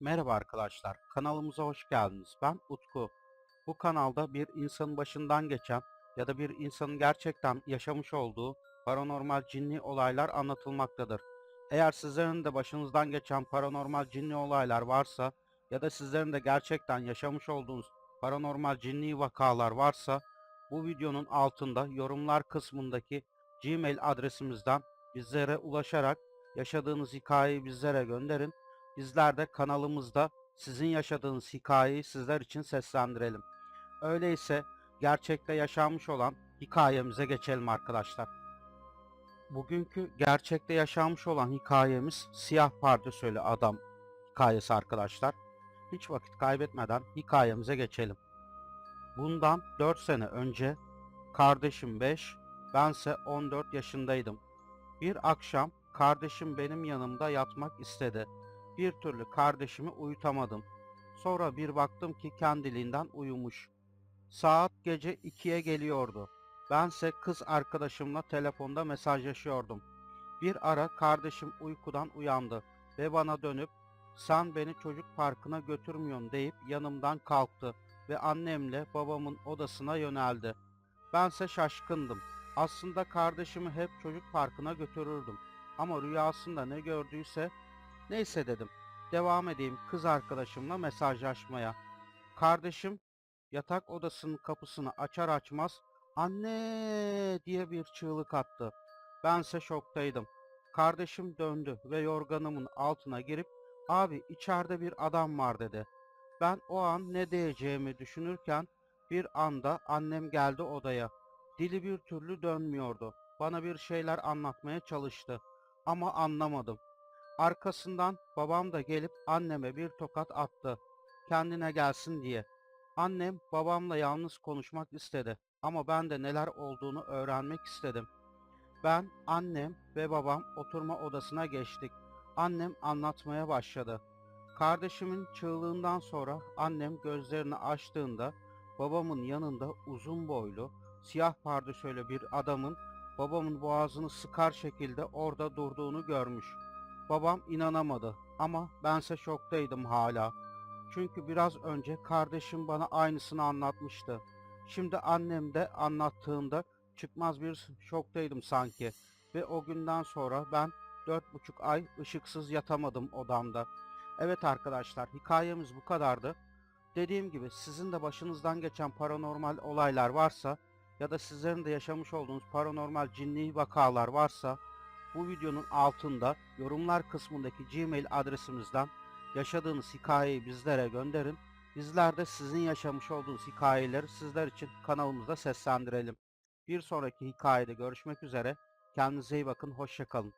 Merhaba arkadaşlar, kanalımıza hoş geldiniz. Ben Utku. Bu kanalda bir insanın başından geçen ya da bir insanın gerçekten yaşamış olduğu paranormal cinli olaylar anlatılmaktadır. Eğer sizlerin de başınızdan geçen paranormal cinli olaylar varsa ya da sizlerin de gerçekten yaşamış olduğunuz paranormal cinli vakalar varsa bu videonun altında yorumlar kısmındaki Gmail adresimizden bizlere ulaşarak yaşadığınız hikayeyi bizlere gönderin. Bizler de kanalımızda sizin yaşadığınız hikayeyi sizler için seslendirelim. Öyleyse gerçekte yaşanmış olan hikayemize geçelim arkadaşlar. Bugünkü gerçekte yaşanmış olan hikayemiz Siyah Pardösülü Adam hikayesi arkadaşlar. Hiç vakit kaybetmeden hikayemize geçelim. Bundan 4 sene önce kardeşim 5, bense 14 yaşındaydım. Bir akşam kardeşim benim yanımda yatmak istedi. Bir türlü kardeşimi uyutamadım. Sonra bir baktım ki kendiliğinden uyumuş. Saat gece 2'ye geliyordu. Bense kız arkadaşımla telefonda mesajlaşıyordum. Bir ara kardeşim uykudan uyandı ve bana dönüp sen beni çocuk parkına götürmüyorsun deyip yanımdan kalktı ve annemle babamın odasına yöneldi. Bense şaşkındım. Aslında kardeşimi hep çocuk parkına götürürdüm. Ama rüyasında ne gördüyse neyse dedim. Devam edeyim kız arkadaşımla mesajlaşmaya. Kardeşim yatak odasının kapısını açar açmaz anne diye bir çığlık attı. Bense şoktaydım. Kardeşim döndü ve yorganımın altına girip abi içeride bir adam var dedi. Ben o an ne diyeceğimi düşünürken bir anda annem geldi odaya. Dili bir türlü dönmüyordu. Bana bir şeyler anlatmaya çalıştı ama anlamadım. Arkasından babam da gelip anneme bir tokat attı. Kendine gelsin diye. Annem babamla yalnız konuşmak istedi ama ben de neler olduğunu öğrenmek istedim. Ben, annem ve babam oturma odasına geçtik. Annem anlatmaya başladı. Kardeşimin çığlığından sonra annem gözlerini açtığında babamın yanında uzun boylu, siyah pardösülü bir adamın babamın boğazını sıkar şekilde orada durduğunu görmüş. Babam inanamadı ama bense şoktaydım hala. Çünkü biraz önce kardeşim bana aynısını anlatmıştı. Şimdi annem de anlattığında çıkmaz bir şoktaydım sanki. Ve o günden sonra ben dört buçuk ay ışıksız yatamadım odamda. Evet arkadaşlar hikayemiz bu kadardı. Dediğim gibi sizin de başınızdan geçen paranormal olaylar varsa ya da sizlerin de yaşamış olduğunuz paranormal cinli vakalar varsa bu videonun altında yorumlar kısmındaki Gmail adresimizden yaşadığınız hikayeyi bizlere gönderin. Bizler de sizin yaşamış olduğunuz hikayeleri sizler için kanalımızda seslendirelim. Bir sonraki hikayede görüşmek üzere. Kendinize iyi bakın. Hoşçakalın.